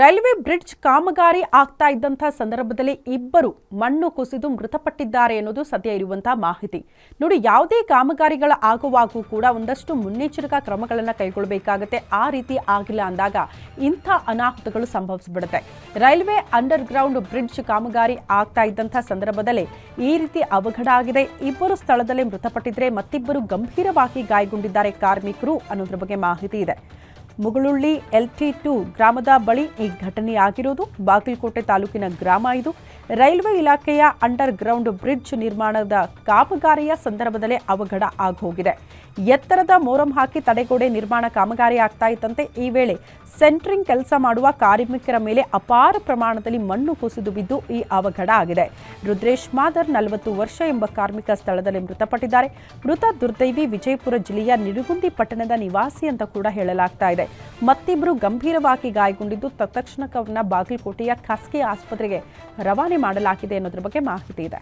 Railway bridge ಕಾಮಗಾರಿ ಆಗ್ತಾ ಇದ್ದಂಥ ಸಂದರ್ಭದಲ್ಲಿ ಇಬ್ಬರು ಮಣ್ಣು ಕುಸಿದು ಮೃತಪಟ್ಟಿದ್ದಾರೆ ಅನ್ನೋದು ಸದ್ಯ ಇರುವಂತಹ ಮಾಹಿತಿ. ನೋಡಿ, ಯಾವುದೇ ಕಾಮಗಾರಿಗಳ ಆಗುವಾಗೂ ಕೂಡ ಒಂದಷ್ಟು ಮುನ್ನೆಚ್ಚರಿಕಾ ಕ್ರಮಗಳನ್ನು ಕೈಗೊಳ್ಳಬೇಕಾಗತ್ತೆ ಆ ರೀತಿ ಆಗಿಲ್ಲ ಅಂದಾಗ ಇಂಥ ಅನಾಹುತಗಳು ಸಂಭವಿಸಿಬಿಡುತ್ತೆ. ರೈಲ್ವೆ ಅಂಡರ್ ಗ್ರೌಂಡ್ ಬ್ರಿಡ್ಜ್ ಕಾಮಗಾರಿ ಆಗ್ತಾ ಇದ್ದಂಥ ಸಂದರ್ಭದಲ್ಲಿ ಈ ರೀತಿ ಅವಘಡ ಆಗಿದೆ. ಇಬ್ಬರು ಸ್ಥಳದಲ್ಲಿ ಮೃತಪಟ್ಟಿದ್ರೆ ಮತ್ತಿಬ್ಬರು ಗಂಭೀರವಾಗಿ ಗಾಯಗೊಂಡಿದ್ದಾರೆ ಕಾರ್ಮಿಕರು ಅನ್ನೋದ್ರ ಬಗ್ಗೆ ಮಾಹಿತಿ ಇದೆ. ಮುಗುಳುಳ್ಳಿ ಎಲ್ ಟಿ ಗ್ರಾಮದ ಬಳಿ ಈ ಘಟನೆ ಆಗಿರೋದು ಬಾಗಲಕೋಟೆ ತಾಲೂಕಿನ ಗ್ರಾಮ ಇದು. ರೈಲ್ವೆ ಇಲಾಖೆಯ ಅಂಡರ್ ಗ್ರೌಂಡ್ ಬ್ರಿಡ್ಜ್ ನಿರ್ಮಾಣದ ಕಾಮಗಾರಿಯ ಸಂದರ್ಭದಲ್ಲೇ ಅವಘಡ ಆಗೋಗಿದೆ. ಎತ್ತರದ ಮೋರಂ ಹಾಕಿ ತಡೆಗೋಡೆ ನಿರ್ಮಾಣ ಕಾಮಗಾರಿ ಆಗ್ತಾ ಇತ್ತಂತೆ ಈ ವೇಳೆ ಸೆಂಟ್ರಿಂಗ್ ಕೆಲಸ ಮಾಡುವ ಕಾರ್ಮಿಕರ ಮೇಲೆ ಅಪಾರ ಪ್ರಮಾಣದಲ್ಲಿ ಮಣ್ಣು ಕುಸಿದು ಬಿದ್ದು ಈ ಅವಘಡ ಆಗಿದೆ. ರುದ್ರೇಶ್ ಮಾದರ್ ನಲವತ್ತು ವರ್ಷ ಎಂಬ ಕಾರ್ಮಿಕ ಸ್ಥಳದಲ್ಲಿ ಮೃತಪಟ್ಟಿದ್ದಾರೆ. ಮೃತ ದುರ್ದೈವಿ ವಿಜಯಪುರ ಜಿಲ್ಲೆಯ ನಿಡುಗುಂದಿ ಪಟ್ಟಣದ ನಿವಾಸಿ ಅಂತ ಕೂಡ ಹೇಳಲಾಗ್ತಾ ಇದೆ. ಮತ್ತಿಬ್ಬರು ಗಂಭೀರವಾಗಿ ಗಾಯಗೊಂಡಿದ್ದು ತತ್ಕ್ಷಣಕ್ಕೆ ಅವರನ್ನ ಬಾಗಲಕೋಟೆಯ ಖಾಸಗಿ ಆಸ್ಪತ್ರೆಗೆ ರವಾನೆ ಮಾಡಲಾಗಿದೆ ಅನ್ನೋದ್ರ ಬಗ್ಗೆ ಮಾಹಿತಿ ಇದೆ.